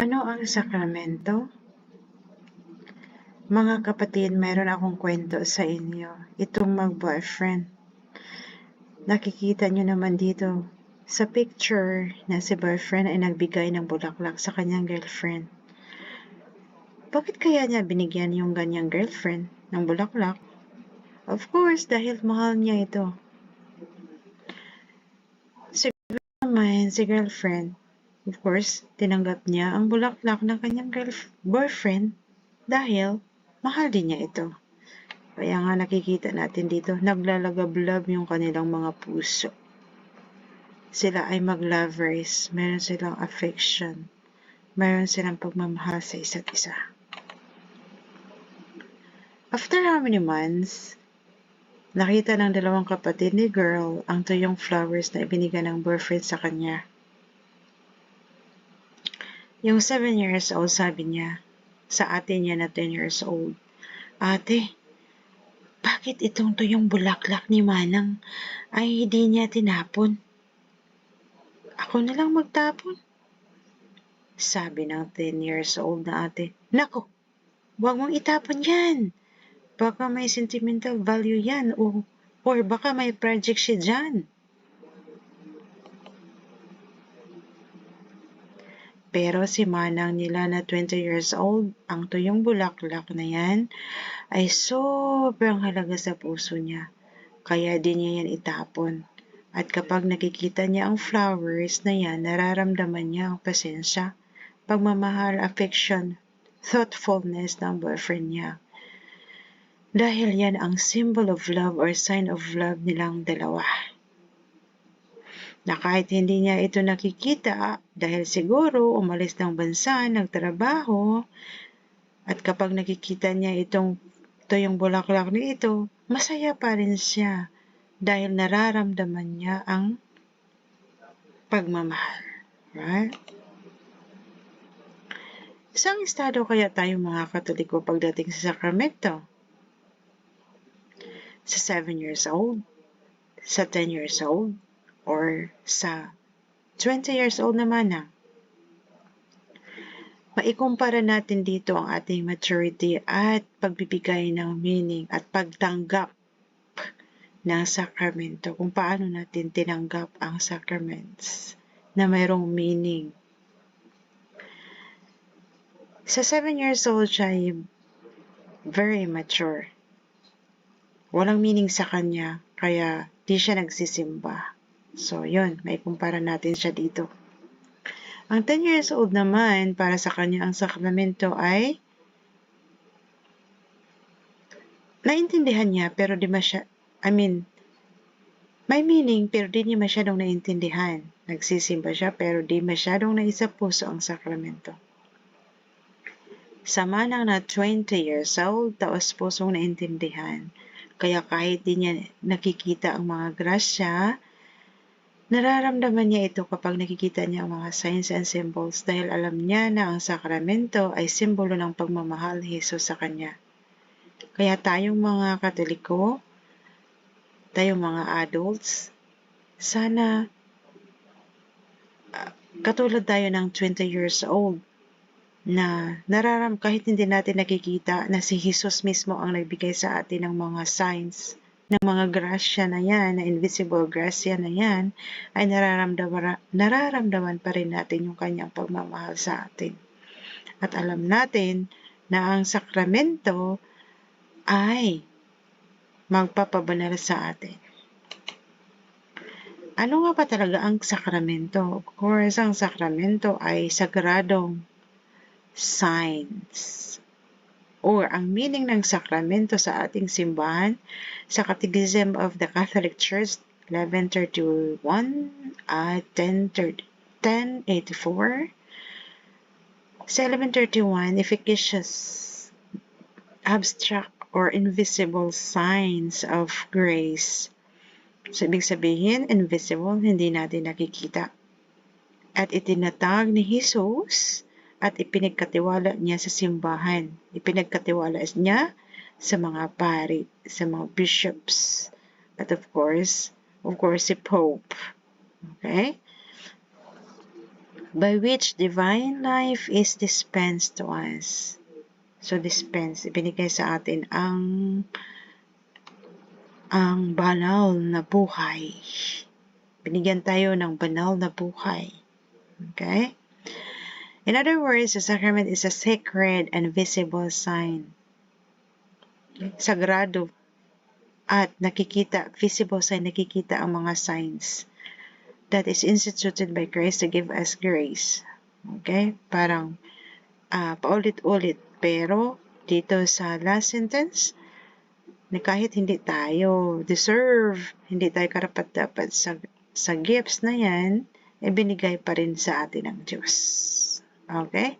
Ano ang sakramento? Mga kapatid, mayroon akong kwento sa inyo. Itong mag-boyfriend. Nakikita nyo naman dito sa picture na si boyfriend ay nagbigay ng bulaklak sa kanyang girlfriend. Bakit kaya niya binigyan yung ganyang girlfriend ng bulaklak? Of course, dahil mahal niya ito. Siguro naman si girlfriend Of course, tinanggap niya ang bulaklak ng kanyang boyfriend dahil mahal din niya ito. Kaya nga nakikita natin dito, naglalagablab yung kanilang mga puso. Sila ay mag-lovers, meron silang affection, meron silang pagmamahal sa isa't isa. After how many months, nakita ng dalawang kapatid ni girl ang tuyong flowers na ibinigay ng boyfriend sa kanya. Yung 7 years old, sabi niya, sa ate niya na 10 years old, Ate, bakit itong to yung bulaklak ni Manang ay hindi niya tinapon? Ako na lang magtapon. Sabi ng 10 years old na ate, Nako, huwag mong itapon yan. Baka may sentimental value yan o or baka may project siya dyan. Pero si manang nila na 20 years old, ang tuyong bulaklak na yan ay sobrang halaga sa puso niya. Kaya din niya yan itapon. At kapag nakikita niya ang flowers na yan, nararamdaman niya ang pasensya, pagmamahal, affection, thoughtfulness ng boyfriend niya. Dahil yan ang symbol of love or sign of love nilang dalawa na kahit hindi niya ito nakikita dahil siguro umalis ng bansa, nagtrabaho, at kapag nakikita niya itong ito yung bulaklak na ito, masaya pa rin siya dahil nararamdaman niya ang pagmamahal. Right? Isang estado kaya tayo mga katoliko pagdating sa sakramento? Sa 7 years old? Sa 10 years old? Or sa 20 years old naman na, maikumpara natin dito ang ating maturity at pagbibigay ng meaning at pagtanggap ng sakramento, kung paano natin tinanggap ang sacraments na mayroong meaning. Sa 7 years old siya ay very mature. Walang meaning sa kanya, kaya di siya nagsisimba. So, yun, may kumpara natin siya dito. Ang 10 years old naman, para sa kanya ang sakramento ay naintindihan niya pero di masya, I mean, may meaning pero di niya masyadong naintindihan. Nagsisimba siya pero di masyadong naisa puso ang sakramento. Sama nang na 20 years old, taos pusong naintindihan. Kaya kahit di niya nakikita ang mga grasya, Nararamdaman niya ito kapag nakikita niya ang mga signs and symbols dahil alam niya na ang sakramento ay simbolo ng pagmamahal ni Jesus sa kanya. Kaya tayong mga katoliko, tayong mga adults, sana uh, katulad tayo ng 20 years old na nararam kahit hindi natin nakikita na si Jesus mismo ang nagbigay sa atin ng mga signs ng mga grasya na yan, na invisible grasya na yan, ay nararamdaman, nararamdaman pa rin natin yung kanyang pagmamahal sa atin. At alam natin na ang sakramento ay magpapabanal sa atin. Ano nga pa talaga ang sakramento? Of course, ang sakramento ay sagradong signs or ang meaning ng sakramento sa ating simbahan sa Catechism of the Catholic Church 1131 at 1084 sa 1131 efficacious abstract or invisible signs of grace. So ibig sabihin invisible hindi natin nakikita. At itinatag ni Jesus at ipinagkatiwala niya sa simbahan. Ipinagkatiwala niya sa mga pari, sa mga bishops, at of course, of course, si Pope. Okay? by which divine life is dispensed to us. So, dispense, ibinigay sa atin ang ang banal na buhay. Binigyan tayo ng banal na buhay. Okay? In other words, the sacrament is a sacred and visible sign. Sagrado at nakikita, visible sign, nakikita ang mga signs that is instituted by Christ to give us grace. Okay? Parang uh, paulit-ulit. Pero dito sa last sentence, na kahit hindi tayo deserve, hindi tayo karapat-dapat sa, sa gifts na yan, ibinigay pa rin sa atin ng Diyos. Okay?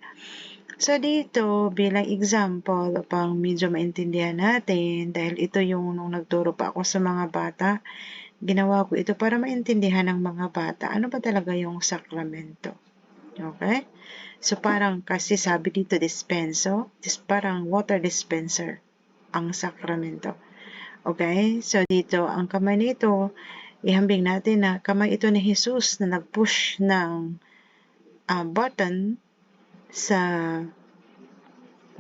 So, dito, bilang example, upang medyo maintindihan natin, dahil ito yung nung nagturo pa ako sa mga bata, ginawa ko ito para maintindihan ng mga bata, ano ba talaga yung sakramento. Okay? So, parang kasi sabi dito dispenso, is parang water dispenser ang sakramento. Okay? So, dito, ang kamay nito, ihambing natin na kamay ito ni Jesus na nag-push ng uh, button sa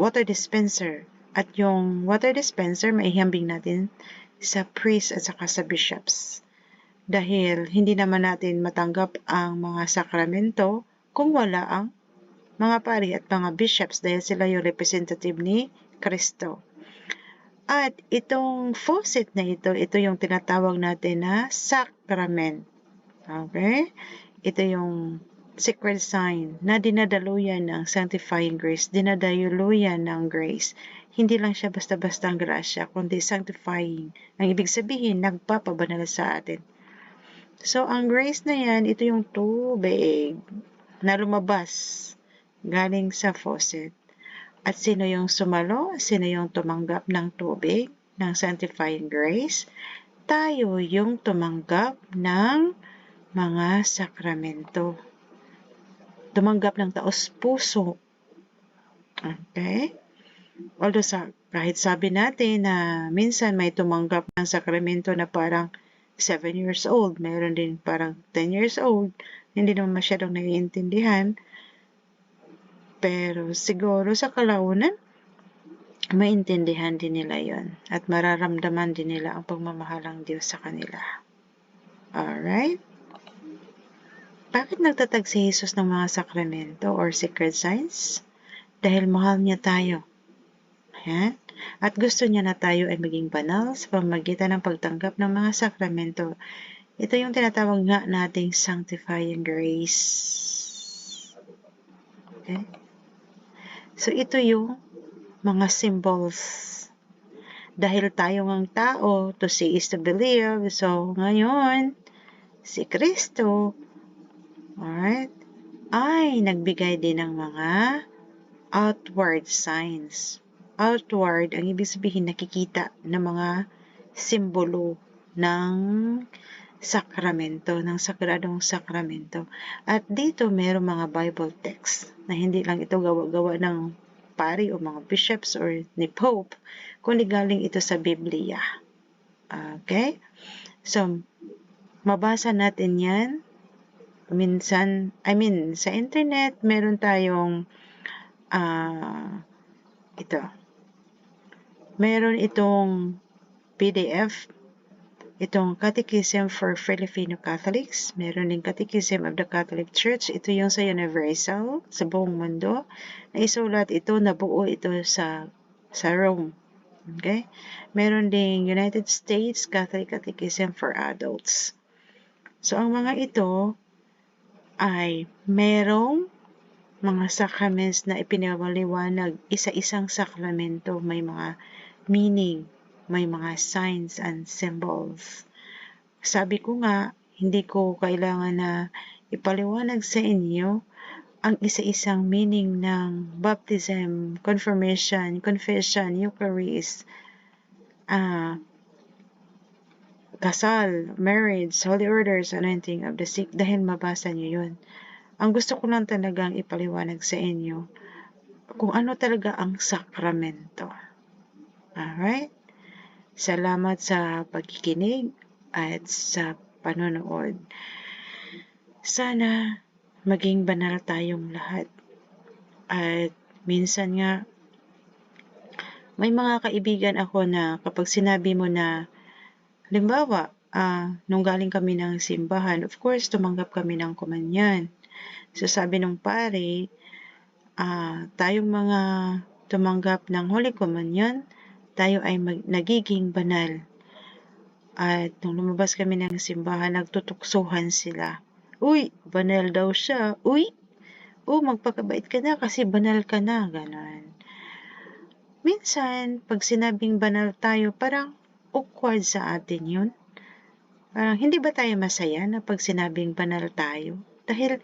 water dispenser. At yung water dispenser, maihambing natin sa priest at saka sa bishops. Dahil hindi naman natin matanggap ang mga sakramento kung wala ang mga pari at mga bishops dahil sila yung representative ni Kristo. At itong faucet na ito, ito yung tinatawag natin na sacrament. Okay? Ito yung secret sign na dinadaluyan ng sanctifying grace, dinadaluyan ng grace. Hindi lang siya basta-basta ang grasya, kundi sanctifying. Ang ibig sabihin, nagpapabanal sa atin. So, ang grace na yan, ito yung tubig na lumabas galing sa faucet. At sino yung sumalo? Sino yung tumanggap ng tubig, ng sanctifying grace? Tayo yung tumanggap ng mga sakramento tumanggap ng taos puso. Okay? Although sa, kahit sabi natin na minsan may tumanggap ng sakramento na parang 7 years old, meron din parang 10 years old, hindi naman masyadong naiintindihan. Pero siguro sa kalaunan, maintindihan din nila yon at mararamdaman din nila ang pagmamahal ng Diyos sa kanila. Alright? Bakit nagtatag si Jesus ng mga sakramento or secret signs? Dahil mahal niya tayo. Ayan. At gusto niya na tayo ay maging banal sa pamagitan ng pagtanggap ng mga sakramento. Ito yung tinatawag nga nating sanctifying grace. Okay? So, ito yung mga symbols. Dahil tayo ng tao, to see is to believe. So, ngayon, si Kristo, Alright? Ay nagbigay din ng mga outward signs. Outward, ang ibig sabihin nakikita ng mga simbolo ng sakramento, ng sagradong sakramento. At dito meron mga Bible text na hindi lang ito gawa-gawa ng pari o mga bishops or ni Pope, kundi galing ito sa Biblia. Okay? So, mabasa natin yan minsan, I mean, sa internet, meron tayong uh, ito. Meron itong PDF, itong Catechism for Filipino Catholics. Meron din Catechism of the Catholic Church. Ito yung sa Universal, sa buong mundo. Naisulat ito, nabuo ito sa, sa Rome. Okay? Meron ding United States Catholic Catechism for Adults. So, ang mga ito, ay merong mga sacraments na ipinawaliwanag, isa-isang sakramento, may mga meaning, may mga signs and symbols. Sabi ko nga, hindi ko kailangan na ipaliwanag sa inyo ang isa-isang meaning ng baptism, confirmation, confession, Eucharist, uh, kasal, marriage, holy orders, anointing of the sick dahil mabasa niyo yun. Ang gusto ko lang talagang ipaliwanag sa inyo kung ano talaga ang sakramento. Alright? Salamat sa pagkikinig at sa panonood. Sana maging banal tayong lahat. At minsan nga, may mga kaibigan ako na kapag sinabi mo na, limbawa, uh, nung galing kami ng simbahan, of course, tumanggap kami ng kumanyan. So sabi nung pare, uh, tayong mga tumanggap ng Holy Communion, tayo ay mag- nagiging banal. At nung lumabas kami ng simbahan, nagtutuksuhan sila. Uy, banal daw siya. Uy, oh, magpakabait ka na kasi banal ka na. Ganon. Minsan, pag sinabing banal tayo, parang awkward sa atin yun. Parang hindi ba tayo masaya na pag sinabing banal tayo? Dahil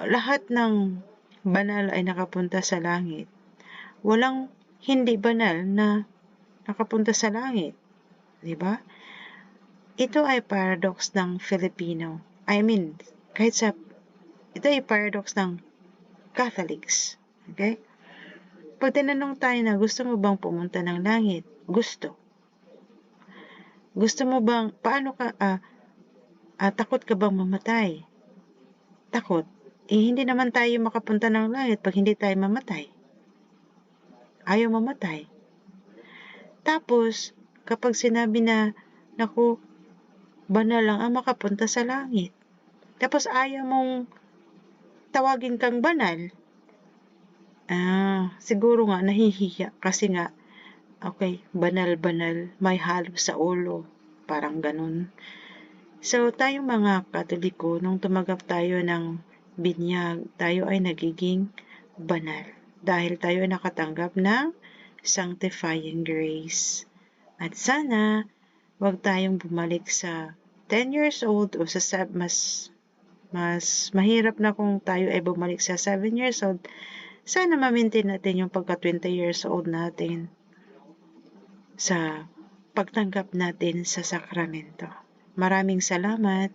lahat ng banal ay nakapunta sa langit. Walang hindi banal na nakapunta sa langit. Di ba? Ito ay paradox ng Filipino. I mean, kahit sa ito ay paradox ng Catholics. Okay? Pag tinanong tayo na gusto mo bang pumunta ng langit? Gusto. Gusto mo bang, paano ka, ah, ah, takot ka bang mamatay? Takot. Eh, hindi naman tayo makapunta ng langit pag hindi tayo mamatay. Ayaw mamatay. Tapos, kapag sinabi na, naku, banal lang ang makapunta sa langit. Tapos ayaw mong tawagin kang banal. Ah, siguro nga nahihiya kasi nga, okay, banal-banal, may halo sa ulo. Parang ganun. So, tayong mga katoliko, nung tumagap tayo ng binyag, tayo ay nagiging banal. Dahil tayo ay nakatanggap ng sanctifying grace. At sana, wag tayong bumalik sa 10 years old o sa mas mas mahirap na kung tayo ay bumalik sa 7 years old. Sana ma-maintain natin yung pagka 20 years old natin sa pagtanggap natin sa sakramento. Maraming salamat.